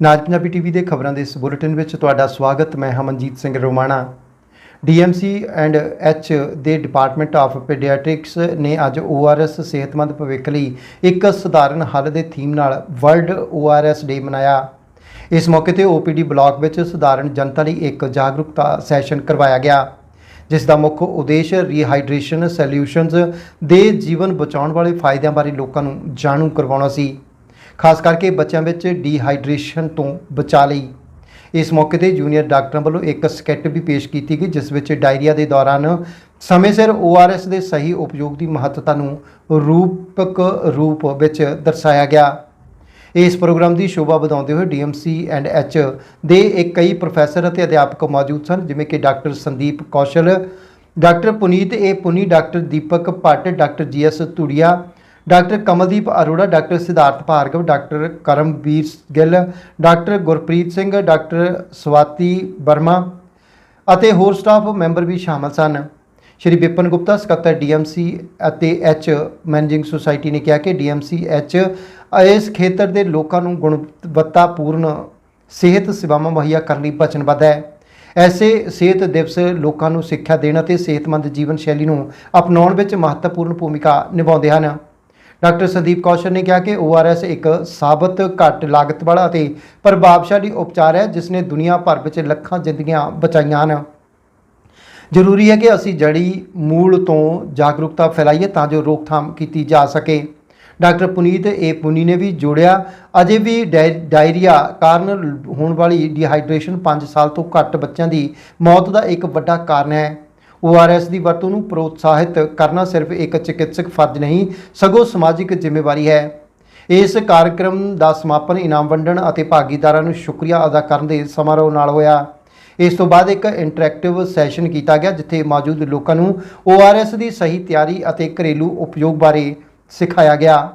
ਨਾਜ Punjabi TV ਦੇ ਖਬਰਾਂ ਦੇ ਇਸ ਬੁਲੇਟਿਨ ਵਿੱਚ ਤੁਹਾਡਾ ਸਵਾਗਤ, ਮੈਂ Hamanjeet Singh Romana. DMC and H ਦੇ ਡਿਪਾਰਟਮੈਂਟ ਆਫ ਪੀਡੀਆਟ੍ਰਿਕਸ ਨੇ ਅੱਜ ORS ਸਿਹਤਮੰਦ ਭਵਿੱਖ ਲਈ ਇੱਕ ਸਧਾਰਨ ਹੱਲ ਦੇ ਥੀਮ ਨਾਲ ਵਰਲਡ ORS ਡੇ ਮਨਾਇਆ। ਇਸ ਮੌਕੇ ਤੇ OPD ਬਲਾਕ ਵਿੱਚ ਸਧਾਰਨ ਜਨਤਾ ਲਈ ਇੱਕ ਜਾਗਰੂਕਤਾ ਸੈਸ਼ਨ ਕਰਵਾਇਆ ਗਿਆ, ਜਿਸ ਦਾ ਮੁੱਖ ਉਦੇਸ਼ ਰੀਹਾਈਡਰੇਸ਼ਨ ਸੋਲਿਊਸ਼ਨਸ ਦੇ ਜੀਵਨ ਬਚਾਉਣ ਵਾਲੇ ਫਾਇਦਿਆਂ ਬਾਰੇ ਲੋਕਾਂ ਨੂੰ ਜਾਣੂ ਕਰਵਾਉਣਾ ਸੀ। ਖਾਸ ਕਰਕੇ ਬੱਚਿਆਂ ਵਿੱਚ ਡੀਹਾਈਡਰੇਸ਼ਨ ਤੋਂ ਬਚਾਅ ਲਈ। ਇਸ ਮੌਕੇ ਤੇ ਜੂਨੀਅਰ ਡਾਕਟਰਾਂ ਵੱਲੋਂ ਇੱਕ ਸਕੈਟ ਵੀ ਪੇਸ਼ ਕੀਤੀ ਗਈ, ਜਿਸ ਵਿੱਚ ਡਾਇਰੀਆ ਦੇ ਦੌਰਾਨ ਸਮੇਂ ਸਿਰ ORS ਦੇ ਸਹੀ ਉਪਯੋਗ ਦੀ ਮਹੱਤਤਾ ਨੂੰ ਰੂਪਕ ਰੂਪ ਵਿੱਚ ਦਰਸਾਇਆ ਗਿਆ। ਇਸ ਪ੍ਰੋਗਰਾਮ ਦੀ ਸ਼ੋਭਾ ਵਧਾਉਂਦੇ ਹੋਏ ਡੀਐਮਸੀ ਐਂਡ ਐਚ ਦੇ ਇੱਕ ਕਈ ਪ੍ਰੋਫੈਸਰ ਅਤੇ ਅਧਿਆਪਕ ਮੌਜੂਦ ਸਨ, ਜਿਵੇਂ ਕਿ doctor Sandeep Kaushal, doctor Puneet A Puni, doctor Deepak Bhatt, doctor GS Dhuria doctor Kamaldeep Arora, doctor Siddharth Bhargava, doctor Karamvir Gill, doctor Gurpreet Singh, doctor Swati Verma ਅਤੇ ਹੋਰ ਸਟਾਫ ਮੈਂਬਰ ਵੀ ਸ਼ਾਮਲ ਸਨ। ਸ਼੍ਰੀ ਵਿਪਨ ਗੁਪਤਾ, ਸਕੱਤਰ ਡੀਐਮਸੀ ਅਤੇ H managing society ਨੇ ਕਿਹਾ ਕਿ DMC, H ਇਸ ਖੇਤਰ ਦੇ ਲੋਕਾਂ ਨੂੰ ਗੁਣਵੱਤਾਪੂਰਨ ਸਿਹਤ ਸੇਵਾਵਾਂ ਮੁਹੱਈਆ ਕਰਨ ਲਈ ਵਚਨਬੱਧ ਹੈ। ਐਸੇ ਸਿਹਤ ਦਿਵਸ ਲੋਕਾਂ ਨੂੰ ਸਿੱਖਿਆ ਦੇਣ ਅਤੇ ਸਿਹਤਮੰਦ ਜੀਵਨ ਸ਼ੈਲੀ ਨੂੰ ਅਪਣਾਉਣ ਵਿੱਚ ਮਹੱਤਵਪੂਰਨ ਭੂਮਿਕਾ ਨਿਭਾਉਂਦੇ ਹਨ। ਡਾਕਟਰ ਸੰਦੀਪ ਕੌਸ਼ਲ ਨੇ ਕਿਹਾ ਕਿ ORS ਇੱਕ ਸਾਬਤ ਘੱਟ ਲਾਗਤ ਵਾਲਾ ਅਤੇ ਪ੍ਰਭਾਵਸ਼ਾਲੀ ਉਪਚਾਰ ਹੈ, ਜਿਸ ਨੇ ਦੁਨੀਆ ਭਰ ਵਿੱਚ ਲੱਖਾਂ ਜ਼ਿੰਦਗੀਆਂ ਬਚਾਈਆਂ ਹਨ। ਜ਼ਰੂਰੀ ਹੈ ਕਿ ਅਸੀਂ ਜੜੀ ਮੂਲ ਤੋਂ ਜਾਗਰੂਕਤਾ ਫੈਲਾਈਏ ਤਾਂ ਜੋ ਰੋਕਥਾਮ ਕੀਤੀ ਜਾ ਸਕੇ। ਡਾਕਟਰ ਪੁਨੀਤ ਏ ਪੁਨੀ ਨੇ ਵੀ ਜੋੜਿਆ, ਅਜੇ ਵੀ ਡਾਇ- ਡਾਇਰੀਆ ਕਾਰਨ ਹੋਣ ਵਾਲੀ ਡੀਹਾਈਡਰੇਸ਼ਨ 5 ਸਾਲ ਤੋਂ ਘੱਟ ਬੱਚਿਆਂ ਦੀ ਮੌਤ ਦਾ ਇੱਕ ਵੱਡਾ ਕਾਰਨ ਹੈ। ORS ਦੀ ਵਰਤੋਂ ਨੂੰ ਪ੍ਰੋਤਸਾਹਿਤ ਕਰਨਾ ਸਿਰਫ ਇੱਕ ਚਿਕਿਤਸਕ ਫਰਜ਼ ਨਹੀਂ, ਸਗੋਂ ਸਮਾਜਿਕ ਜ਼ਿੰਮੇਵਾਰੀ ਹੈ। ਇਸ ਕਾਰਜਕ੍ਰਮ ਦਾ ਸਮਾਪਨ ਇਨਾਮ ਵੰਡਣ ਅਤੇ ਭਾਗੀਦਾਰਾਂ ਨੂੰ ਸ਼ੁਕਰੀਆ ਅਦਾ ਕਰਨ ਦੇ ਸਮਾਰੋਹ ਨਾਲ ਹੋਇਆ। ਇਸ ਤੋਂ ਬਾਅਦ ਇੱਕ ਇੰਟਰੈਕਟਿਵ ਸੈਸ਼ਨ ਕੀਤਾ ਗਿਆ, ਜਿੱਥੇ ਮੌਜੂਦ ਲੋਕਾਂ ਨੂੰ ORS ਦੀ ਸਹੀ ਤਿਆਰੀ ਅਤੇ ਘਰੇਲੂ ਉਪਯੋਗ ਬਾਰੇ ਸਿਖਾਇਆ ਗਿਆ।